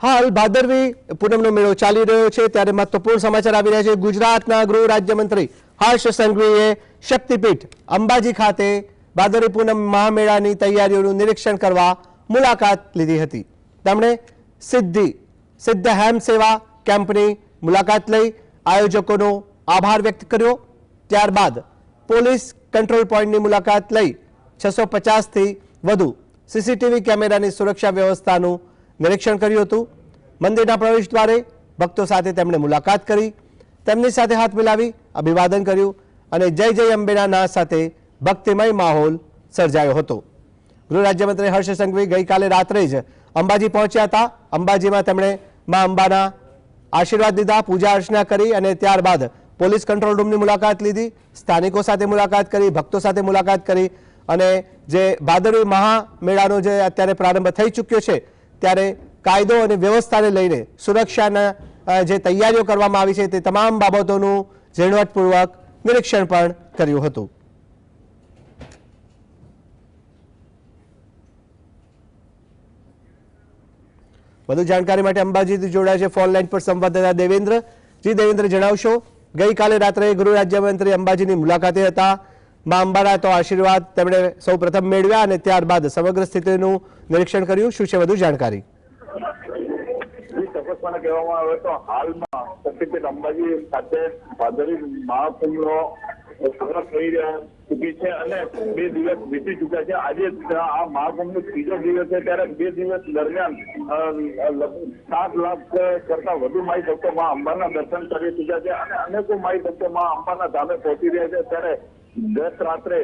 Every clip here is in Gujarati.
હાલ ભાદરવી પૂનમનો મેળો ચાલી રહ્યો છે. ત્યારે મહત્વપૂર્ણ સમાચાર આવી રહ્યા છે. ગુજરાતના ગૃહ રાજ્યમંત્રી હર્ષ સંઘવીએ શક્તિપીઠ અંબાજી ખાતે ભાદરવી પૂનમ મહામેળાની તૈયારીઓનું નિરીક્ષણ કરવા મુલાકાત લીધી હતી. તેમણે સિદ્ધિ, સિદ્ધ હેમ સેવા કેમ્પની મુલાકાત લઈ આયોજકોનો આભાર વ્યક્ત કર્યો. ત્યારબાદ પોલીસ કંટ્રોલ પોઈન્ટની મુલાકાત લઈ છસો પચાસથી વધુ સીસીટીવી કેમેરાની સુરક્ષા વ્યવસ્થાનું નિરીક્ષણ કર્યું હતું. મંદિરના પ્રવેશ દ્વારે ભક્તો સાથે તેમણે મુલાકાત કરી, તેમની સાથે હાથ મિલાવી, અભિવાદન કર્યું અને જય જય અંબેના ના સાથે ભક્તિમય માહોલ સર્જાયો હતો. ગૃહ રાજ્યમંત્રી હર્ષ સંઘવી ગઈકાલે રાત્રે જ અંબાજી પહોંચ્યા હતા. અંબાજીમાં તેમણે મા અંબાના આશીર્વાદ લીધા, પૂજા અર્ચના કરી અને ત્યારબાદ પોલીસ કંટ્રોલ રૂમની મુલાકાત લીધી, સ્થાનિકો સાથે મુલાકાત કરી, ભક્તો સાથે મુલાકાત કરી અને જે ભાદરવી મહામેળાનો જે અત્યારે પ્રારંભ થઈ ચૂક્યો છે ત્યારે કાયદો અને વ્યવસ્થાને લઈને સુરક્ષાના જે તૈયારીઓ કરવામાં આવી છે તે તમામ બાબતોનું ઝીણવટપૂર્વક નિરીક્ષણ પણ કર્યું હતું. વધુ જાણકારી માટે અંબાજીથી જોડાયા છે ફોન લાઈન પર સંવાદદાતા દેવેન્દ્ર જી દેવેન્દ્ર, જણાવશો? ગઈકાલે રાત્રે ગૃહ રાજ્યમંત્રી અંબાજીની મુલાકાતે હતા. મા અંબાના તો આશીર્વાદ તેમણે સૌ પ્રથમ મેળવ્યા અને ત્યારબાદ સમગ્ર સ્થિતિનું નિરીક્ષણ કર્યું. શું છે વધુ જાણકારી? છે અને બે દિવસ વીતી ચૂક્યા છે. આજે આ મહાકુંભનો ત્રીજો દિવસ છે. ત્યારે બે દિવસ દરમિયાન સાત લાખ કરતા વધુ માઈ ભક્તો માં અંબાના દર્શન કરી ચૂક્યા છે અને અનેકો માઈ ભક્તો માં અંબાના ધામે પહોંચી રહ્યા છે. ત્યારે ગત રાત્રે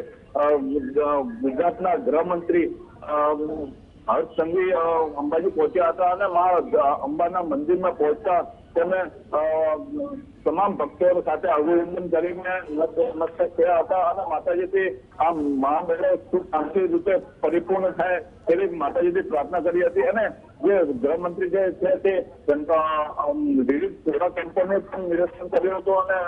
ગુજરાતના ગૃહમંત્રી હર્ષ સંઘવી અંબાજી પહોંચ્યા હતા અને મા અંબાના મંદિરમાં પહોંચતા તેમણે તમામ ભક્તો સાથે અભિનંદન કરીને નતમસ્તક થયા હતા અને માતાજીથી આ મહામેળો સુખ શાંતિ રીતે પરિપૂર્ણ થાય તેવી માતાજીથી પ્રાર્થના કરી હતી અને જે ગૃહમંત્રી જે છે તે વિવિધ સેવા કેમ્પોનું પણ નિરીક્ષણ કર્યું હતું અને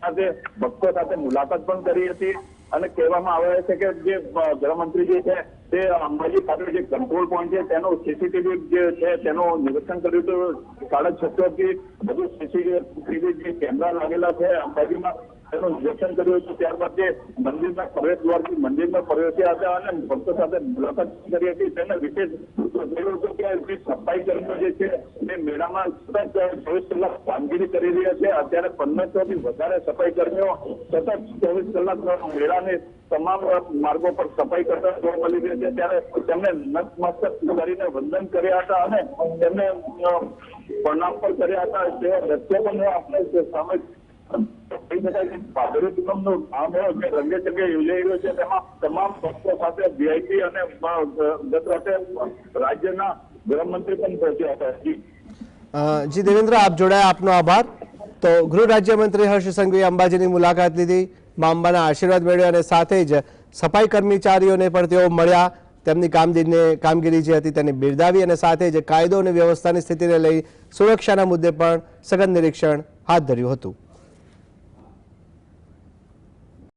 સાથે, ભક્તો સાથે મુલાકાત પણ કરી હતી. અને કહેવામાં આવે છે કે જે ગૃહમંત્રી જે છે, તે અંબાજી ખાતે જે કંટ્રોલ પોઈન્ટ છે, તેનો સીસીટીવી જે છે, તેનું નિરીક્ષણ કર્યું તો સાડા છસો થી વધુ સીસીટીવી જે કેમેરા લાગેલા છે અંબાજીમાં. તેનું નિરીક્ષણ કર્યું હતું ત્યારબાદ જે મંદિરના પ્રવેશ મંદિરમાં પ્રવેશ્યા હતા અને ભક્તો સાથે મુલાકાત કરી હતી તેને વિશેષ કહ્યું હતું કે જે સફાઈ કર્મીઓ જે છે, તે મેળામાં સતત ચોવીસ કલાક કામગીરી કરી રહ્યા છે. અત્યારે પંદરસો થી વધારે સફાઈ કર્મીઓ સતત ચોવીસ કલાક મેળાને તમામ માર્ગો પર સફાઈ કરતા જોવા મળી રહ્યા છે. ત્યારે તેમને નતમસ્તક કરીને વંદન કર્યા હતા અને તેમને પ્રણામ પણ કર્યા હતા. તે દ્રશ્યો પણ આપણે સામે કહી શકાય કે ભાદરવી પૂનમનો આ મેળો જે રંગે ચંગે યોજાઈ રહ્યો છે, તેમાં તમામ પક્ષો સાથે વીઆઈપી અને ગત રાતે રાજ્યના ગૃહમંત્રી પણ પહોંચ્યા હતા. જી દેવેન્દ્ર, આપ જોડાયા, આપનો આભાર. તો ગૃહ રાજ્યમંત્રી હર્ષ સંઘવીએ અંબાજીની મુલાકાત લીધી. મા અંબાના આશીર્વાદ મેળવ્યા અને સાથે જ સફાઈ કર્મચારીઓને પણ તેઓ મળ્યા. તેમની કામગીરીને, કામગીરી જે હતી તેને બિરદાવી અને સાથે જ કાયદો અને વ્યવસ્થાની સ્થિતિને લઈ સુરક્ષાના મુદ્દે પણ સઘન નિરીક્ષણ હાથ ધર્યું હતું.